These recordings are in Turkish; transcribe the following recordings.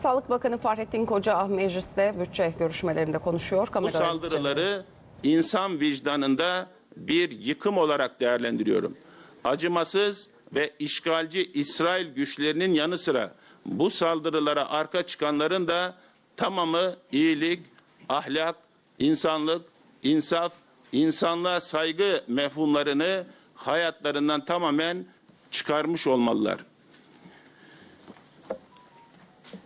Sağlık Bakanı Fahrettin Koca mecliste bütçe görüşmelerinde konuşuyor. Bu Kamera saldırıları insan vicdanında bir yıkım olarak değerlendiriyorum. Acımasız ve işgalci İsrail güçlerinin yanı sıra bu saldırılara arka çıkanların da tamamı iyilik, ahlak, insanlık, insaf, insanlığa saygı mefhumlarını hayatlarından tamamen çıkarmış olmalılar.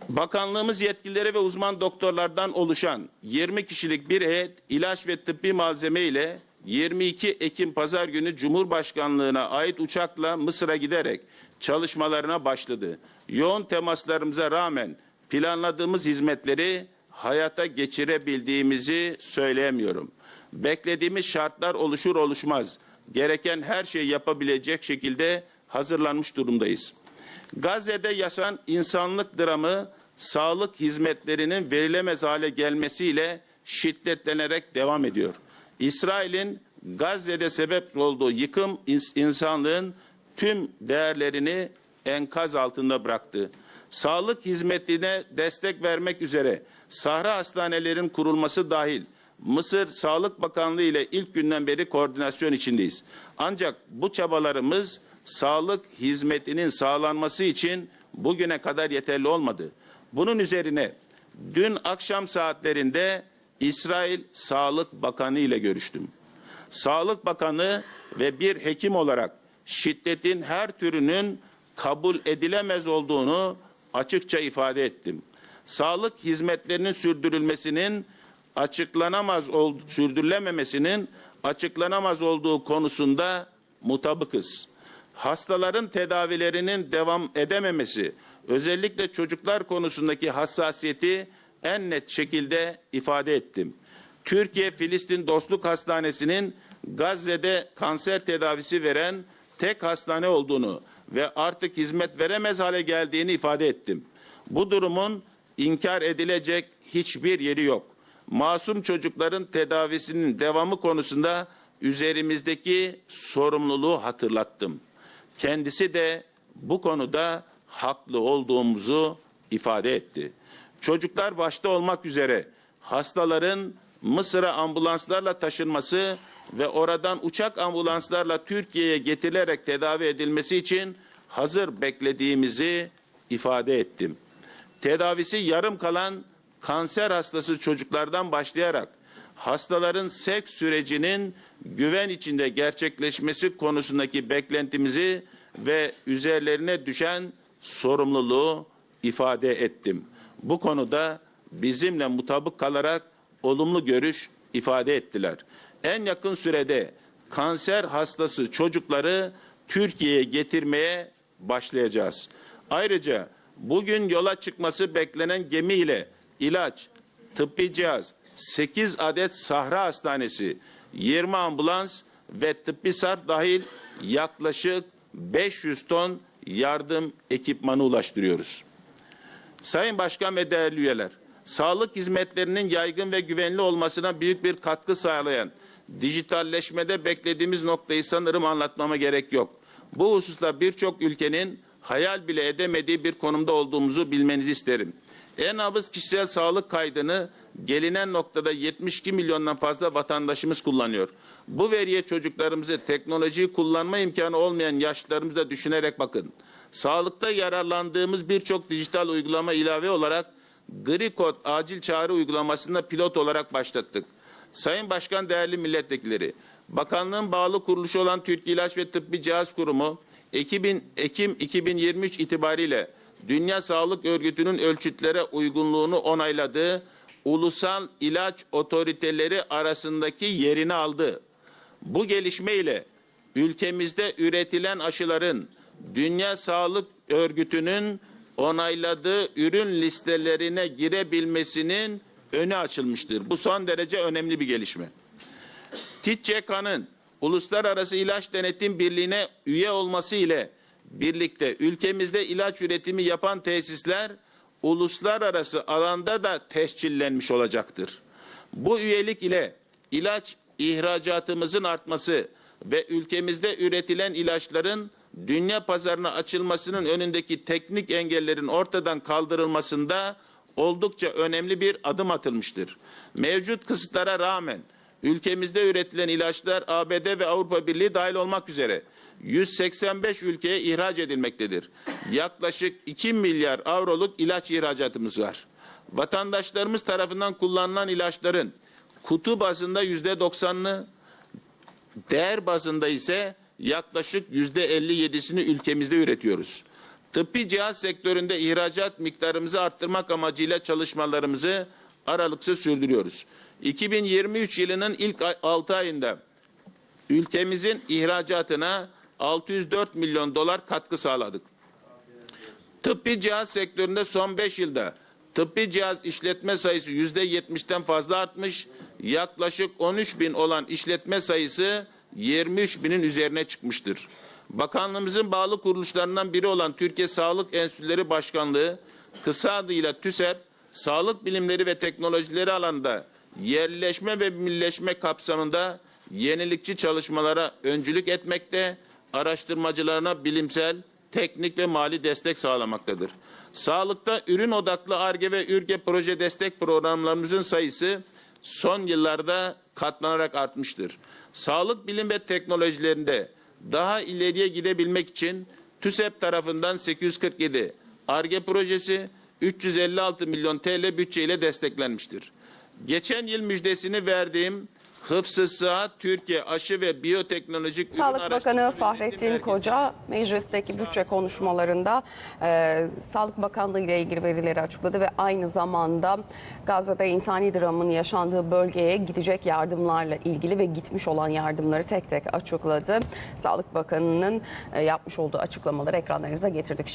Bakanlığımız yetkilileri ve uzman doktorlardan oluşan 20 kişilik bir heyet ilaç ve tıbbi malzeme ile 22 Ekim pazar günü Cumhurbaşkanlığına ait uçakla Mısır'a giderek çalışmalarına başladı. Yoğun temaslarımıza rağmen planladığımız hizmetleri hayata geçirebildiğimizi söyleyemiyorum. Beklediğimiz şartlar oluşur oluşmaz gereken her şeyi yapabilecek şekilde hazırlanmış durumdayız. Gazze'de yaşanan insanlık dramı sağlık hizmetlerinin verilemez hale gelmesiyle şiddetlenerek devam ediyor. İsrail'in Gazze'de sebep olduğu yıkım ins- insanlığın tüm değerlerini enkaz altında bıraktı. Sağlık hizmetine destek vermek üzere sahra hastanelerin kurulması dahil Mısır Sağlık Bakanlığı ile ilk günden beri koordinasyon içindeyiz. Ancak bu çabalarımız sağlık hizmetinin sağlanması için bugüne kadar yeterli olmadı. Bunun üzerine dün akşam saatlerinde İsrail Sağlık Bakanı ile görüştüm. Sağlık Bakanı ve bir hekim olarak şiddetin her türünün kabul edilemez olduğunu açıkça ifade ettim. Sağlık hizmetlerinin sürdürülmesinin açıklanamaz sürdürülememesinin açıklanamaz olduğu konusunda mutabıkız. Hastaların tedavilerinin devam edememesi, özellikle çocuklar konusundaki hassasiyeti en net şekilde ifade ettim. Türkiye Filistin Dostluk Hastanesi'nin Gazze'de kanser tedavisi veren tek hastane olduğunu ve artık hizmet veremez hale geldiğini ifade ettim. Bu durumun inkar edilecek hiçbir yeri yok. Masum çocukların tedavisinin devamı konusunda üzerimizdeki sorumluluğu hatırlattım. Kendisi de bu konuda haklı olduğumuzu ifade etti. Çocuklar başta olmak üzere hastaların Mısır'a ambulanslarla taşınması ve oradan uçak ambulanslarla Türkiye'ye getirilerek tedavi edilmesi için hazır beklediğimizi ifade ettim. Tedavisi yarım kalan kanser hastası çocuklardan başlayarak hastaların seks sürecinin güven içinde gerçekleşmesi konusundaki beklentimizi ve üzerlerine düşen sorumluluğu ifade ettim. Bu konuda bizimle mutabık kalarak olumlu görüş ifade ettiler. En yakın sürede kanser hastası çocukları Türkiye'ye getirmeye başlayacağız. Ayrıca bugün yola çıkması beklenen gemiyle ilaç, tıbbi cihaz, 8 adet sahra hastanesi, 20 ambulans ve tıbbi sarf dahil yaklaşık 500 ton yardım ekipmanı ulaştırıyoruz. Sayın Başkan ve değerli üyeler, sağlık hizmetlerinin yaygın ve güvenli olmasına büyük bir katkı sağlayan dijitalleşmede beklediğimiz noktayı sanırım anlatmama gerek yok. Bu hususta birçok ülkenin hayal bile edemediği bir konumda olduğumuzu bilmenizi isterim. En nabız kişisel sağlık kaydını gelinen noktada 72 milyondan fazla vatandaşımız kullanıyor. Bu veriye çocuklarımızı teknolojiyi kullanma imkanı olmayan yaşlılarımızı da düşünerek bakın. Sağlıkta yararlandığımız birçok dijital uygulama ilave olarak Gri Kod acil çağrı uygulamasında pilot olarak başlattık. Sayın Başkan değerli milletvekilleri, bakanlığın bağlı kuruluşu olan Türk İlaç ve Tıbbi Cihaz Kurumu 2000, Ekim 2023 itibariyle Dünya Sağlık Örgütü'nün ölçütlere uygunluğunu onayladığı ulusal ilaç otoriteleri arasındaki yerini aldı. Bu gelişme ile ülkemizde üretilen aşıların Dünya Sağlık Örgütü'nün onayladığı ürün listelerine girebilmesinin önü açılmıştır. Bu son derece önemli bir gelişme. TİTÇK'nın Uluslararası İlaç Denetim Birliği'ne üye olması ile birlikte ülkemizde ilaç üretimi yapan tesisler uluslararası alanda da tescillenmiş olacaktır. Bu üyelik ile ilaç ihracatımızın artması ve ülkemizde üretilen ilaçların dünya pazarına açılmasının önündeki teknik engellerin ortadan kaldırılmasında oldukça önemli bir adım atılmıştır. Mevcut kısıtlara rağmen ülkemizde üretilen ilaçlar ABD ve Avrupa Birliği dahil olmak üzere 185 ülkeye ihraç edilmektedir. Yaklaşık 2 milyar avroluk ilaç ihracatımız var. Vatandaşlarımız tarafından kullanılan ilaçların kutu bazında yüzde doksanını, değer bazında ise yaklaşık yüzde 57'sini ülkemizde üretiyoruz. Tıbbi cihaz sektöründe ihracat miktarımızı arttırmak amacıyla çalışmalarımızı aralıksız sürdürüyoruz. 2023 yılının ilk 6 ayında ülkemizin ihracatına 604 milyon dolar katkı sağladık. Tıbbi cihaz sektöründe son 5 yılda tıbbi cihaz işletme sayısı %70'ten fazla artmış. Yaklaşık 13 bin olan işletme sayısı 23 binin üzerine çıkmıştır. Bakanlığımızın bağlı kuruluşlarından biri olan Türkiye Sağlık Enstitüleri Başkanlığı, kısa adıyla TÜSEP, sağlık bilimleri ve teknolojileri alanında yerleşme ve millileşme kapsamında yenilikçi çalışmalara öncülük etmekte, araştırmacılarına bilimsel, teknik ve mali destek sağlamaktadır. Sağlıkta ürün odaklı ARGE ve ÜRGE proje destek programlarımızın sayısı son yıllarda katlanarak artmıştır. Sağlık bilim ve teknolojilerinde daha ileriye gidebilmek için TÜSEP tarafından 847 ARGE projesi 356 milyon TL bütçeyle desteklenmiştir. Geçen yıl müjdesini verdiğim Hıfzı Sıhhat Türkiye Aşı ve Biyoteknolojik Sağlık Bakanı Fahrettin Üretim Koca meclisteki bütçe konuşmalarında e, Sağlık Bakanlığı ile ilgili verileri açıkladı ve aynı zamanda Gazze'de insani dramın yaşandığı bölgeye gidecek yardımlarla ilgili ve gitmiş olan yardımları tek tek açıkladı. Sağlık Bakanı'nın e, yapmış olduğu açıklamaları ekranlarınıza getirdik.